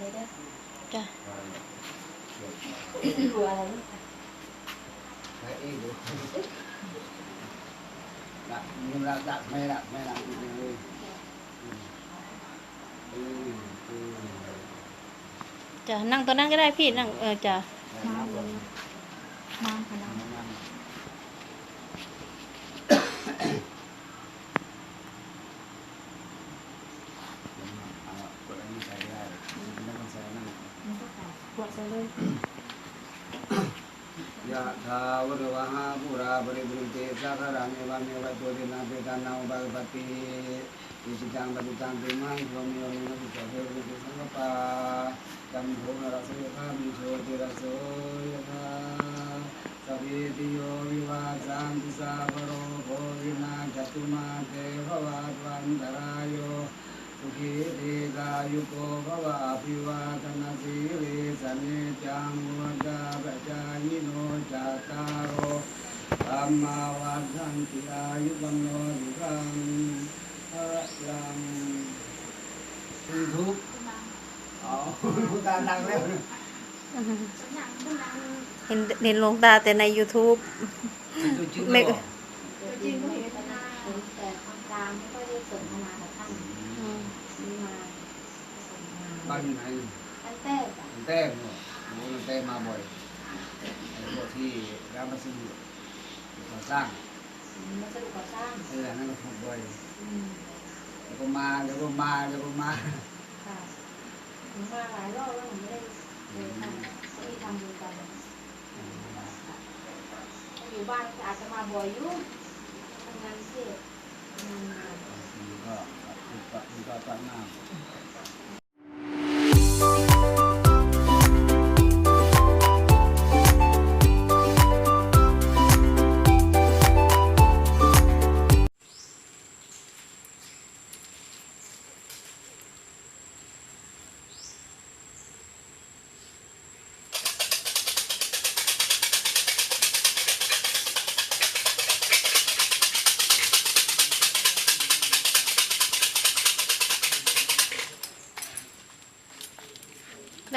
เลยเด้อจ้ะกลัวอะไรลูกใช้เองดูดักมึงละดักไม่ละไม่ละเลยอืมอืมจ้ะนั่งตัวนั้นก็ได้พี่นั่งเออจ้ะมาเลยมาขนาด นั่งเอากดอันนี้ใส่ได้ไม่ต้องใส่นั่ง มันก็ ใส่ขวดใส่เลยยะถาวรวหาปุราบริบุญเต สักการะเมวะเมวะตัวเดนะเปตานาอุปกปติอิสิจังปฏิจังติมังโยมโยมนะภิกขุเทวะสังฆปาจัมโภนรสยธามิโชติรโสยธาสัพพิติโยวิวาสันติสาภโรโควินาศตุมาเตภวัตวันตรายโยสุขีทีกายุโกภวะอภิวาทนาสีลิสเนจังวุฒาปจายโนจัตตารโอธรรมาวัฏันติอายุวัโนสุขังพลังทุกข์เอาตาดังแล้วเห็นเห็นหลวงตาแต่ใน YouTube ตัวจริงไม่เหรอตัวจริงก็เห็นแต่หน้าเห็นแต่ทางกลางไม่ค่อยได้สนทนากับท่าน อืม มีมาสนทนา บ้านอยู่ไหนท่านแต้จ้ะมันแต้มเหรอโอ้มันแต้มมาบ่อยไอ้พวกที่ร้านมาซื้อก่อสร้างมาสรุปก่อสร้างเออนั่นก็ถูกบ่อยอืมเดี๋ยวก็มาเดี๋ยวก็มาเดี๋ยวก็มาค่ะผมมาหลายรอบแล้วผมไม่ได้เลยทำไม่ได้ทำบุญกันถ้าอยู่บ้านอาจจะมาบ่อยอยู่ทำงานเทศทำงานงานนี่ก็คือก็คือก็ตั้งหน้า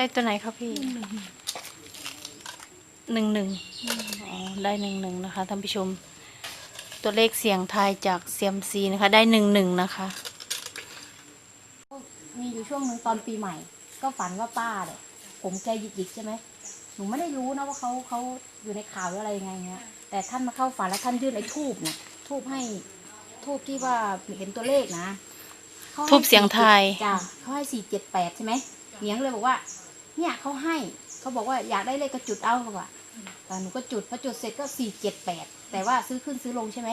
ได้ตัวไหนครับพี่หนึ่งหนึ่งอ๋อได้หนึ่งหนึ่งนะคะท่านผู้ชม ตัวเลขเสียงทายจากเซียมซีนะคะ ได้หนึ่งหนึ่งนะคะ มีอยู่ช่วงหนึ่งตอนปีใหม่ ก็ฝันว่าป้าเนี่ยผมแกหยิกๆใช่ไหมหนูไม่ได้รู้นะว่าเขาเขาอยู่ในข่าวหรืออะไรยังไงเงี้ย แต่ท่านมาเข้าฝันแล้วท่านยื่นไอ้ทูบเนี่ยทูบให้ทูบที่ว่าเห็นตัวเลขนะขาให้ทูบเสียงทาย4จ้ะเขาให้สี่เจ็ดแปดใช่ไหมเหนียงเลยบอกว่า เนี่ยเขาให้เขาบอกว่าอยากได้เลขก็จุดเอาเขาว่าอ่าหนูก็จุดพอจุดเสร็จก็สี่เจ็ดแปดแต่ว่าซื้อขึ้นซื้อลงใช่ไหม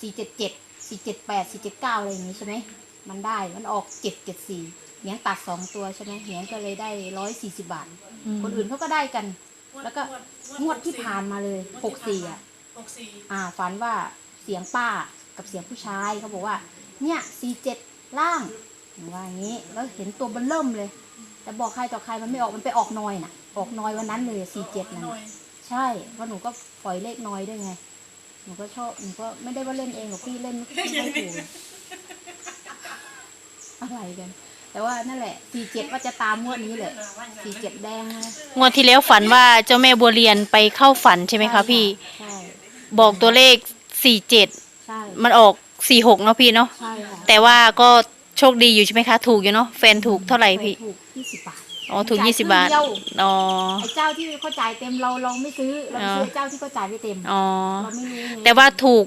สี่เจ็ดเจ็ดสี่เจ็ดแปดสี่เจ็ดเก้าอะไรอย่างนี้ใช่ไหมมันได้มันออกเจ็ดเจ็ดสี่เหนียงตัดสองตัวใช่ไหมเหนียงก็เลยได้ร้อยสี่สิบบาทอืมคนอื่นเขาก็ได้กัน แล้วก็งวดที่ผ่านมาเลยหกสี่อะหกสี่อ่าฝันว่าเสียงป้ากับเสียงผู้ชายเขาบอกว่า เนี่ยสี่เจ็ดล่างหนูว่าอย่างนี้แล้วเห็นตัวเบันเริ่มเลย แต่บอกใครต่อใครมันไม่ออกมันไปออกนอยน่ะ ออกนอยวันนั้นเลยสี่เจ็ดนั่นหน่อน่ะยใช่เพราะหนูก็ปล่อยเลขนอยด้วยไง หนูก็ชอบหนูก็ไม่ได้ว่าเล่นเองหรอกพี่เล่นไม่ไม่ถูกอะไรกัน แต่ว่านั่นแหละสี่เจ็ดว่าจะตามงวดนี้เลยสี่เจ็ดแดงนะงวดที่แล้วฝันว่าเจ้าแม่บัวเรียนไปเข้าฝันใช่ไหมคะพี่ ใช่บอกตัวเลขสี่เจ็ดใช่มันออกสี่หกเนาะพี่เนาะ ใช่ค่ะแต่ว่าก็ โชคดีอยู่ใช่ไหมคะ ถูกอยู่เนาะแฟนถูกเท่าไหร่พี่ถูกยี่สิบบาทอ๋อถูกจ่ายยี่สิบบาทครึ่งเดียวอ๋อไอ้เจ้าที่เขาจ่ายเต็มเราเราไม่ซื้อเราไปซื้อไอ้เจ้าที่เขาจ่ายไม่เต็มอ๋อเราไม่รู้ไงแต่ว่าถูก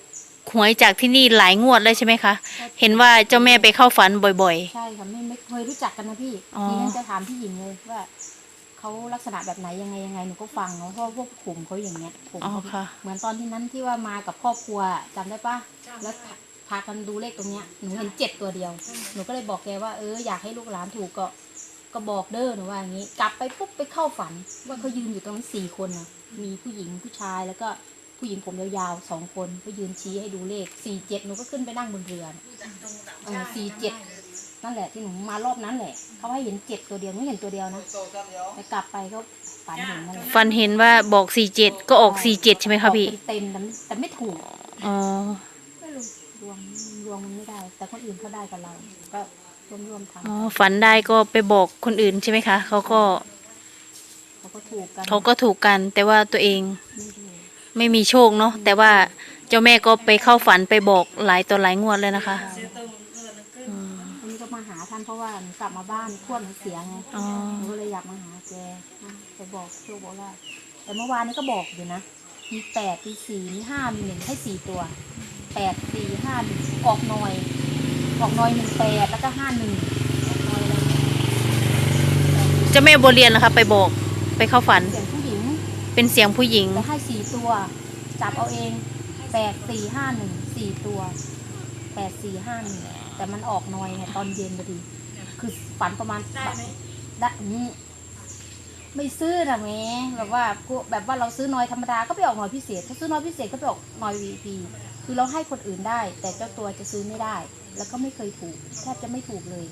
หวยจากที่นี่หลายงวดเลยใช่ไหมคะ เห็นว่าเจ้าแม่ไปเข้าฝันบ่อยใช่ค่ะไม่ไม่เคยรู้จักกันนะพี่อ๋อทีนั้นจะถามพี่หญิงเลยว่าเขาลักษณะแบบไหนยังไงยังไงหนูก็ฟังเนาะเพราะว่าพวกกลุ่มเขาอย่างเงี้ยกลุ่มๆอ๋อเขาค่ะเหมือนตอนที่นั้นที่ว่ามากับครอบครัวจำได้ปะแล้ว พาพากันดูเลขตรงเนี้ยหนูเห็นเจ็ดตัวเดียว หนูก็เลยบอกแกว่าเอออยากให้ลูกหลานถูกก็ก็บอกเด้อหนูว่าอย่างนี้ กลับไปปุ๊บไปเข้าฝัน ว่าเขายืนอยู่ตรงนั้นสี่คนนะมีผู้หญิงผู้ชายแล้วก็ผู้หญิงผมยาวๆสองคนก็ยืนชี้ให้ดูเลขสี่เจ็ดหนูก็ขึ้นไปนั่งบนเรือน่ะเออสี่เจ็ดนั่นแหละที่หนูมารอบนั้นแหละเขาให้เห็นเจ็ดตัวเดียวไม่เห็นตัวเดียวนะแต่กลับไปก็ฝันเห็นนั่นแหละฝันเห็นว่าบอกสี่เจ็ดก็ออกสี่เจ็ดใช่ไหมคะพี่ออกเต็มๆแต่ไม่แต่ไม่ถูก อ๋อ ไม่รู้ดวงดวงมันไม่ได้ แต่คนอื่นเขาได้กับเรา ก็ร่วมร่วมๆทำอ๋อฝันได้ก็ไปบอกคนอื่นใช่ไหมคะเขาก็เขาก็ถูกกันเขาก็ถูกกัน แต่ว่าตัวเองไม่ถูกไม่มีโชคเนาะแต่ว่าเจ้าแม่ก็ไปเข้าฝันไปบอกหลายต่อหลายงวดเลยนะคะอืมวันนี้ก็มาหาท่านเพราะว่าหนูกลับมาบ้านขั้วหนูเสียไงอ๋อหนูก็เลยอยากมาหาแกนะไปบอกโชคบอกลาภแต่เมื่อวานนี้ก็บอกอยู่นะมีแปดมีสี่มีห้ามีหนึ่งให้สี่ตัว แปดสี่ห้าหนึ่งออกหน่อย ออกหน่อยหนึ่งแปดแล้วก็ห้าหนึ่งออกหน่อยอะไรเงี้ยเจ้าแม่บัวเรียนนะคะ ไปบอกไปเข้าฝัน เสียงผู้หญิงเป็นเสียงผู้หญิง แต่ให้สี่ตัว จับเอาเองแปดสี่ห้าหนึ่งสี่ตัวแปดสี่ห้าหนึ่งแต่มันออกหน่อยไงตอนเย็นพอดี คือฝันประมาณแบบได้อืมไม่ซื้อนะแม่แบบว่าพวกแบบว่าเราซื้อน้อยธรรมดาก็ไปออกหน่อยพิเศษ ถ้าซื้อน้อยพิเศษก็ไปออกหน่อยวีพี คือเราให้คนอื่นได้ แต่เจ้าตัวจะซื้อไม่ได้ แล้วก็ไม่เคยถูกแทบจะไม่ถูกเลย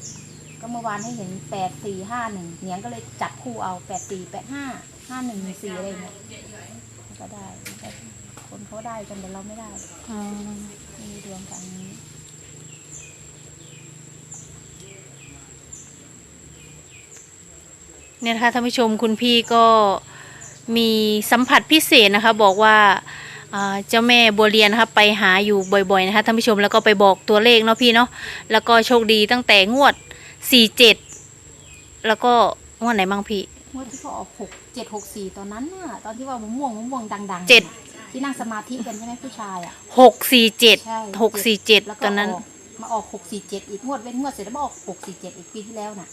ก็เมื่อวานให้เห็นแปดสี่ห้าหนึ่งเนียงก็เลยจับคู่เอาแปดสี่แปดห้าห้าหนึ่งสี่อะไรอย่างเงี้ยก็ได้คนเขาได้กันแต่เราไม่ได้อมีดวงทางนี้เนี่ยนะคะท่านผู้ชมคุณพี่ก็มีสัมผัสพิเศษนะคะ บอกว่า เจ้าแม่บัวเรียนนะคะไปหาอยู่บ่อยๆนะคะท่านผู้ชมแล้วก็ไปบอกตัวเลขเนาะพี่เนาะแล้วก็โชคดีตั้งแต่งวด47แล้วก็งวดไหนบ้างพี่เมื่อที่เขาออกหกเจ็ดหกสี่ตอนนั้นน่ะตอนที่ว่ามะม่วงมะม่วงดังๆเจ็ดที่นั่งสมาธิกันใช่ไหมผู้ชายอะ647ใช่647แล้วตก็อนนั้นออกมาออกหกสี่เจ็ดอีกงวดเว้นงวดเสร็จแล้วมาออกหกสี่เจ็ดอีกปีที่แล้วน่ะ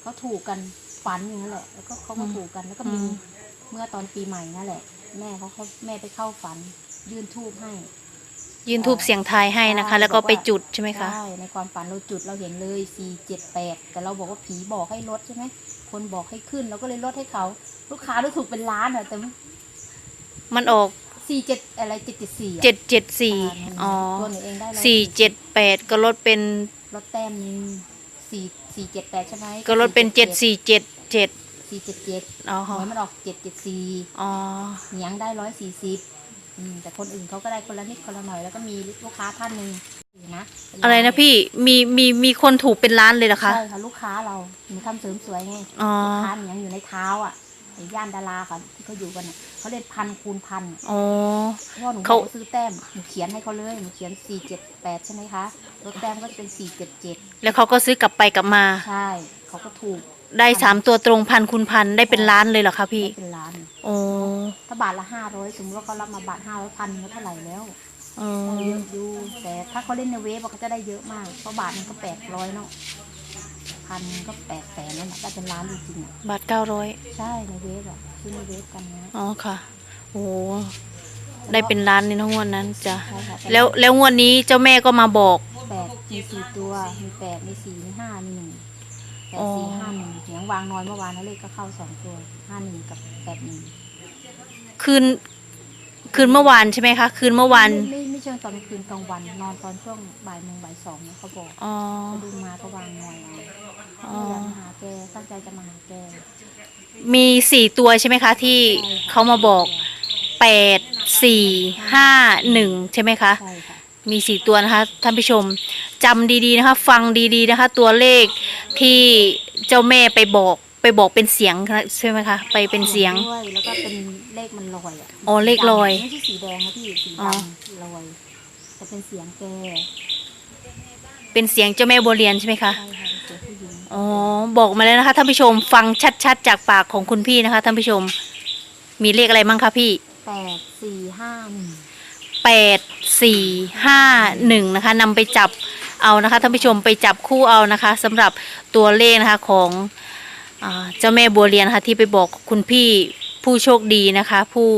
เขาถูกกันฝันอย่างนั้นแหละแล้วก็เขามาถูกกันแล้วก็มีอืมเมื่อตอนปีใหม่นั่นแหละ แม่เขาเขาแม่ไปเข้าฝัน ยื่นทูบให้ ยืนทูบเสียงทายให้นะคะใช่แล้วก็บอกว่าไปจุดใช่ไหมคะ ใช่ในความฝันเราจุดเราเห็นเลยสี่เจ็ดแปดแต่เราบอกว่าผีบอกให้ลดใช่ไหมคนบอกให้ขึ้นเราก็เลยลดให้เขา ลูกค้าเราถูกเป็นล้านอะแต่มันออกสี่เจ็ดอะไรเจ็ดเจ็ดสี่774อ๋อตัวหนูเองได้ร้อย478ก็ลดเป็นลดแต้มนึงสี่สี่เจ็ดแปดใช่ไหมก็ลดเป็น7477สี่เจ็ดเจ็ด อ๋อ หวยมันออกเจ็ดเจ็ดสี่อ๋อเหนียงได้ร้อยสี่สิบแต่คนอื่นเขาก็ได้คนละนิดคนละหน่อยแล้วก็มีลูกค้าท่านหนึ่งนะเป็อะไรนะพี่มีมีมีคนถูกเป็นล้านเลยเหรอคะใช่ค่ะลูกค้าเราหนูทำเสริมสวยไงอ๋อลูกค้าเหนียงอยู่ในเท้าอะในย่านดาราค่ะที่เขาอยู่กันน่ะเขาเรียกพันคูณพันอ๋อเพราะว่าหนูบเขาอกว่าซื้อแต้มหนูเขียนให้เขาเลยหนูเขียนสี่เจ็ดแปดใช่ไหมคะลดแต้มก็จะเป็นสี่เจ็ดเจ็ดแล้วเขาก็ซื้อกลับไปกลับมาใช่เขาก็ถูก ได้สามตัวตรงพันคูณพันได้เป็นล้านเลยเหรอคะพี่ได้เป็นล้านอ๋อถ้าบาทละห้าร้อยสมมติว่าเขารับมาบาทห้าร้อยพันก็เท่าไหร่แล้วอ๋อเยอะอยู่แต่ถ้าเขาเล่นในเวฟอะเขาจะได้เยอะมากเพราะบาทมันก็แปดร้อยเนาะพันก็แปดแสนนั่นแหละได้เป็นล้านจริงๆอะบาทเก้าร้อยใช่ในเวฟอะซื้อในเวฟกันนะอ๋อค่ะ โอ้ได้เป็นล้านในทั้งงวดนั้นจ้ะใช่ค่ะต่แล้วแล้วงวดนี้เจ้าแม่ก็มาบอกแปดมีสี่ตัวมีแปดมีสี่มีห้ามีหนึ่ง แปอ๋ดอสี่ห้าหนึ่งเสียงวางน้อยเมื่อวานนั่นเลขก็เข้าสองตัวห้าหนึ่งกับแปดหนึ่งคืน คืนเมื่อวานใช่ไหมคะ คืนเมื่อวาน ไม่ไม่ไม่เชิงตอนคืนกลางวันนอนตอนช่วงบ่ายโมงบ่ายสองเนี่ยเขาบอกอ๋อเขาดูมาก็วางน้อยเอาอ๋ออยากมาหาแกตั้งใจจะมาหาแกมีสี่ตัวใช่ไหมคะ ที่เขามาบอกแปดสี่ห้าหนึ่งใช่ไหมคะ ใช่ค่ะ มีสี่ตัวนะคะท่านผู้ชมจำดีๆนะคะ ฟังดีๆนะคะ ตัวเลขที่เจ้าแม่ไปบอกไปบอกเป็นเสียงใช่ไหมคะ ไปเป็นเสียงด้วยแล้วก็เป็นเลขมันลอยอะอ๋อเลขลอยไม่ใช่สีแดงนะพี่สีอ๋อดำลอยจะเป็นเสียงแกเป็นเสียงเจ้าแม่บัวเรียนใช่ไหมคะใช่ค่ะเป็นเสียงผู้หญิงอ๋อบอกมาแล้วนะคะท่านผู้ชมฟังชัดๆ จากปากของคุณพี่นะคะท่านผู้ชม มีเลขอะไรบ้างคะพี่แปดสี่ห้าหนึ่งแปด สี่ห้าหนึ่งนะคะนำไปจับเอานะคะท่านผู้ชมไปจับคู่เอานะคะสำหรับตัวเลขนะคะของอาเจ้าแม่บัวเรียนนะคะที่ไปบอกคุณพี่ผู้โชคดีนะคะ ผู้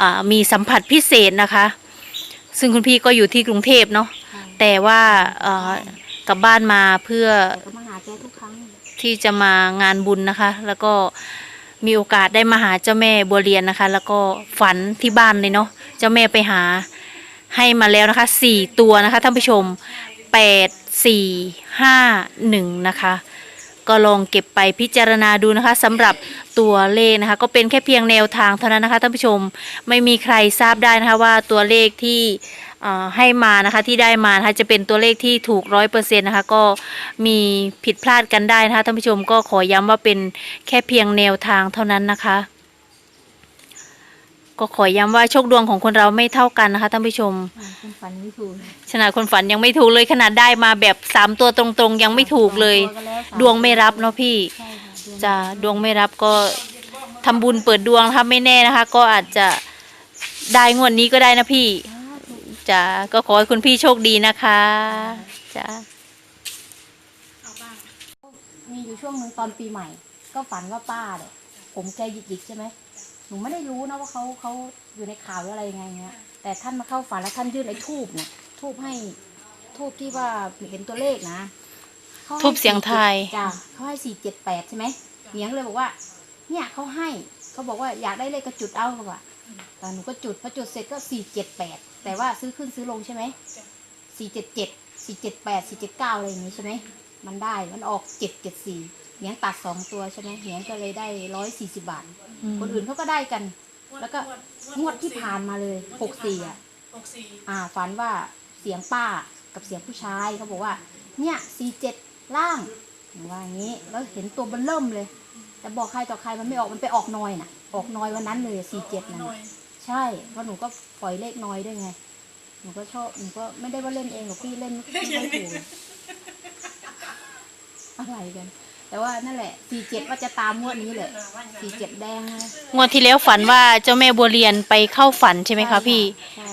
อ่ามีสัมผัสพิเศษนะคะ ซึ่งคุณพี่ก็อยู่ที่กรุงเทพเนาะใช่แต่ว่าเอ่อกลับบ้านมาเพื่อแต่ก็มาหาแกทุกครั้งที่จะมางานบุญนะคะ แล้วก็มีโอกาสได้มาหาเจ้าแม่บัวเรียนนะคะ แล้วก็ฝันที่บ้านเลยเนาะเจ้าแม่ไปหา ให้มาแล้วนะคะสี่ตัวนะคะท่านผู้ชมแปดสี่ห้าหนึ่งนะคะ ก็ลองเก็บไปพิจารณาดูนะคะสำหรับตัวเลขนะคะ ก็เป็นแค่เพียงแนวทางเท่านั้นนะคะท่านผู้ชมไม่มีใครทราบได้นะคะว่าตัวเลขที่อ่าให้มานะคะที่ได้มานะคะจะเป็นตัวเลขที่ถูกร้อยเปอร์เซ็นต์นะคะก็มีผิดพลาดกันได้นะคะท่านผู้ชมก็ขอย้ำว่าเป็นแค่เพียงแนวทางเท่านั้นนะคะ ก็ขอย้ำว่าโชคดวงของคนเราไม่เท่ากันนะคะท่านผู้ชมอ่าคุณฝันไม่ถูกขนาดคนฝันยังไม่ถูกเลยขนาดได้มาแบบสามตัวตรงๆ ยังไม่ถูกเลยสองตัวก็แสาดวงไม่รับเนาะพี่ใช่ค่ะดวงจะดวงไม่รับก็ทำบุญเปิดดวงนะคะไม่แน่นะคะ ก็อาจจะได้งวดนี้ก็ได้นะพี่สาธุจ้ะก็ขอให้คุณพี่โชคดีนะคะจ้ะมีอยู่ช่วงหนึ่งตอนปีใหม่ ก็ฝันว่าป้าเนี่ยผมแกหยิกๆใช่ไหม หนูไม่ได้รู้นะว่าเขาเขาอยู่ในข่าวหรืออะไรยังไงเงี้ย แต่ท่านมาเข้าฝันแล้วท่านยื่นไอ้ทูบเนี่ยทูบให้ทูบที่ว่าเห็นตัวเลขนะขาให้ทูบเสียงไทาย จ้ะเขาให้สี่เจ็ดแปดใช่ไหมเหนียงเลยบอกว่า เนี่ยเขาให้เขาบอกว่าอยากได้เลขก็จุดเอาเขาบอกว่าแต่หนูก็จุดพอจุดเสร็จก็สี่เจ็ดแปดแต่ว่าซื้อขึ้นซื้อลงใช่ไหมสี่เจ็ดเจ็ดสี่เจ็ดแปดสี่เจ็ดเก้าอะไรอย่างนี้ใช่ไหมมันได้มันออกเจ็ดเจ็ดสี่ เหนียงตัดสองตัวใช่ไหมเหนียงก็เลยได้ร้อยสี่สิบบาท คนอื่นเขาก็ได้กัน แล้วก็งวดที่ผ่านมาเลยหกสี่อะหกสี่อ่าฝันว่าเสียงป้ากับเสียงผู้ชายเขาบอกว่า เนี่ยสี่เจ็ดล่างว่าอย่างนี้แล้วเห็นตัวเบนเริ่มเลย แต่บอกใครต่อใครมันไม่ออกมันไปออกนอยน่ะ ออกนอยวันนั้นเลยสี่เจ็ดนั่นหน่อน่ะยใช่เพราะหนูก็ปล่อยเลขนอยด้วยไงหนูก็ชอบหนูก็ไม่ได้ว่าเล่นเองหรอกพี่เล่นไม่ค่อยถูกอะไรกัน แต่ว่านั่นแหละสี่เจ็ดว่าจะตามงวดนี้เลยสี่เจ็ดแดงนะงวดที่แล้วฝันว่าเจ้าแม่บัวเรียนไปเข้าฝันใช่ไหมคะพี่ ใช่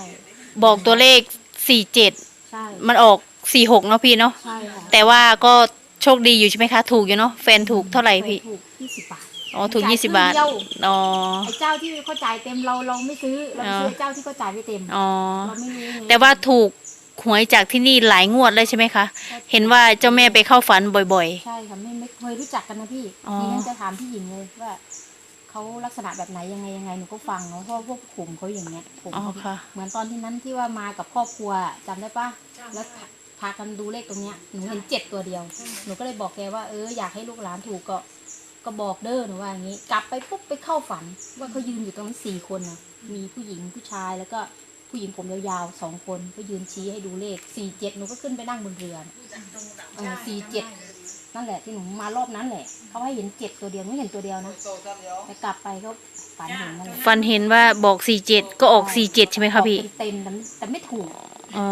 บอกตัวเลขสี่เจ็ดใช่มันออกสี่หกเนาะพี่เนาะ ใช่ค่ะแต่ว่าก็โชคดีอยู่ใช่ไหมคะ ถูกอยู่เนาะ แฟนถูกเท่าไหร่พี่ ถูกยี่สิบบาท อ๋อ ถูกจ่ายยี่สิบบาท ครึ่งเดียว อ๋อ ไอ้เจ้าที่เขาจ่ายเต็มเราเราไม่ซื้อเราซื้อไอ้เจ้าที่เขาจ่ายไม่เต็มอ๋อ เราไม่รู้ไงแต่ว่าถูก หวยจากที่นี่หลายงวดเลยใช่ไหมคะ เห็นว่าเจ้าแม่ไปเข้าฝันบ่อย ใช่ค่ะไม่ไม่เคยรู้จักกันนะพี่อ๋อทีนั้นจะถามพี่หญิงเลยว่าเขาลักษณะแบบไหนยังไงยังไงหนูก็ฟังเนาะเพราะพวกผมเขาอย่างเงี้ยผมๆ อ๋อเขาค่ะ เหมือนตอนที่นั้นที่ว่ามากับครอบครัวจำได้ปะแล้วพากันดูเลขตรงเนี้ยหนูเห็นเจ็ดตัวเดียว หนูก็เลยบอกแกว่าเอออยากให้ลูกหลานถูกก็ก็บอกเด้อหนูว่าอย่างนี้ กลับไปปุ๊บไปเข้าฝันว่าเขายืนอยู่ตรงนั้นสี่คนนะมีผู้หญิงผู้ชายแล้วก็ ผู้หญิงผมยาวๆสองคนก็ยืนชี้ให้ดูเลขสี่เจ็ดหนูก็ขึ้นไปนั่งบนเรือน่ะเออสี่เจ็ดนั่นแหละที่หนูมารอบนั้นแหละเขาให้เห็นเจ็ดตัวเดียวไม่เห็นตัวเดียวนะแต่กลับไปก็ฝันเห็นนั่นแหละฝันเห็นว่าบอกสี่เจ็ดก็ออกสี่เจ็ดใช่ไหมคะพี่ออกเต็มๆแต่ไม่แต่ไม่ถูกอ๋อ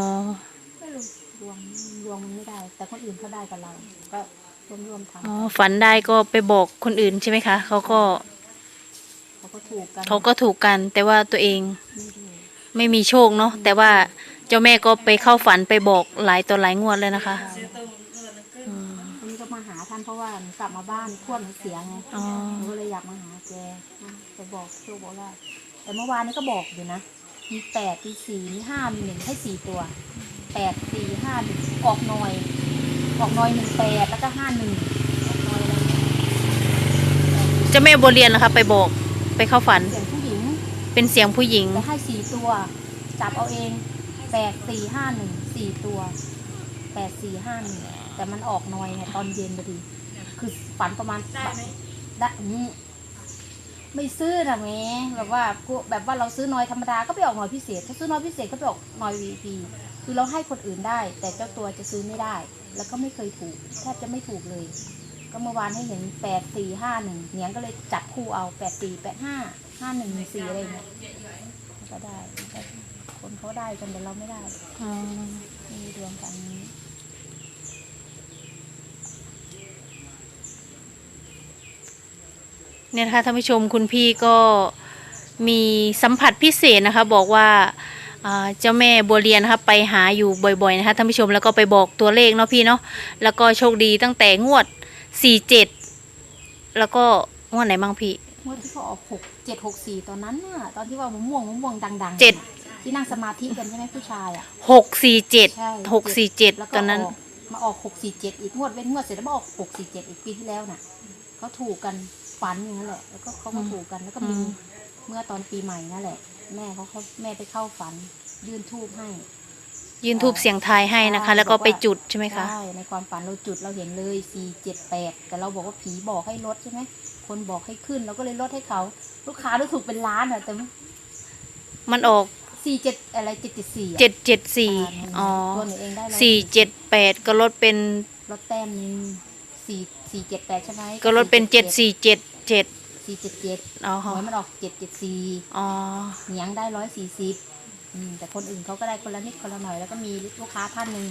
ไม่รู้ดวงดวงมันไม่ได้ แต่คนอื่นเขาได้กับเรา ก็ร่วมร่วมๆทอ๋อฝันได้ก็ไปบอกคนอื่นใช่ไหมคะเขาก็ำเขาก็ถูกกันเขาก็ถูกกันแต่ว่าตัวเองไม่ถูก ไม่มีโชคเนาะแต่ว่าเจ้าแม่ก็ไปเข้าฝันไปบอกหลายต่อหลายงวดเลยนะคะเสียเติมเงินขึ้นอืมวันนี้ก็มาหาท่านเพราะว่าหนูกลับมาบ้านทวดหนูเสียไงอ๋อหนูก็เลยอยากมาหาแกอะจะบอกโชคบอกลาภแต่เมื่อวานนี้ก็บอกอยู่นะ มีแปดมีสี่มีห้ามีหนึ่งให้สี่ตัวแปดสี่ห้าหนึ่งออกหน่อย ออกหน่อยหนึ่งแปดแล้วก็ห้าหนึ่งออกหน่อยอะไรเงี้ยเจ้าแม่บัวเรียนนะคะ ไปบอกไปเข้าฝัน เสียงผู้หญิง เป็นเสียงผู้หญิงให้สี่ตัว จับเอาเองแปดสี่ห้าหนึ่งสี่ตัวแปดสี่ห้าหนึ่งแต่มันออกหน่อยไงตอนเย็นพอดี คือฝันประมาณได้ไหมได้มไม่ซื้อนะแม่แบบว่าแบบว่าเราซื้อน้อยธรรมดาก็ไปออกหน่อยพิเศษ ถ้าซื้อน้อยพิเศษก็ไปออกหน่อยวีพีคือเราให้คนอื่นได้ แต่เจ้าตัวจะซื้อไม่ได้ แล้วก็ไม่เคยถูกแทบจะไม่ถูกเลย ก็เมื่อวานให้เห็นแปดสี่ห้าหนึ่งเนียงก็เลยจับคู่เอาแปดสี่แปดห้า ห้าหนึ่งหนึ่งสี่อะไรเงี้ยก็ได้แต่คนเขาได้กันแต่เราไม่ได้อ๋อไม่มีดวงกันนี้เนี่ยนะคะท่านผู้ชมคุณพี่ก็มีสัมผัสพิเศษนะคะ บอกว่าอ่าเจ้าแม่บัวเรียนนะคะไปหาอยู่บ่อยๆนะคะท่านผู้ชมแล้วก็ไปบอกตัวเลขเนาะพี่เนาะแล้วก็โชคดีตั้งแต่งวดสี่เจ็ดแล้วก็งวดไหนบ้างพี่ เมื่อที่เขาออกหกเจ็ดหกสี่ตอนนั้นน่ะ ตอนที่ว่ามะม่วงมะม่วงดังๆเจ็ด ที่นั่งสมาธิกันใช่ไหมผู้ชายอะหกสี่เจ็ดใช่หกสี่เจ็ดแล้วก็ตอนนั้นออกมาออกหกสี่เจ็ดอีกงวดเว้นงวดเสร็จแล้วมาออกหกสี่เจ็ดอีกปีที่แล้วน่ะเขาถูกกันฝันอย่างนั้นแหละ แล้วก็เขาก็ถูกกันแล้วก็มีอืม เมื่อตอนปีใหม่นั่นแหละ แม่เขาเขาแม่ไปเข้าฝัน ยื่นทูบให้ ยืนทูบเสียงทายให้นะคะ แล้วก็ไปจุดใช่ไหมคะ ใช่ในความฝันเราจุดเราเห็นเลยสี่เจ็ดแปดแต่เราบอกว่าผีบอกให้ลดใช่ไหม คนบอกให้ขึ้นเราก็เลยลดให้เขา ลูกค้าดูถูกเป็นล้านอะแต่มันออกสี่เจ็ดอะไรเจ็ดเจ็ดสี่เจ็ดเจ็ดสี่อ๋อตัวหนูเองได้ร้อยสี่เจ็ดแปดก็ลดเป็นลดแต้มหนึ่งสี่สี่เจ็ดแปดใช่ไหมก็ลดเป็นเจ็ดสี่เจ็ดเจ็ดสี่เจ็ดเจ็ดอ๋อหวยมันออกเจ็ดเจ็ดสี่อ๋อเหนียงได้ร้อยสี่สิบแต่คนอื่นเขาก็ได้คนละนิดคนละหน่อยแล้วก็มีลูกค้าท่านหนึ่ง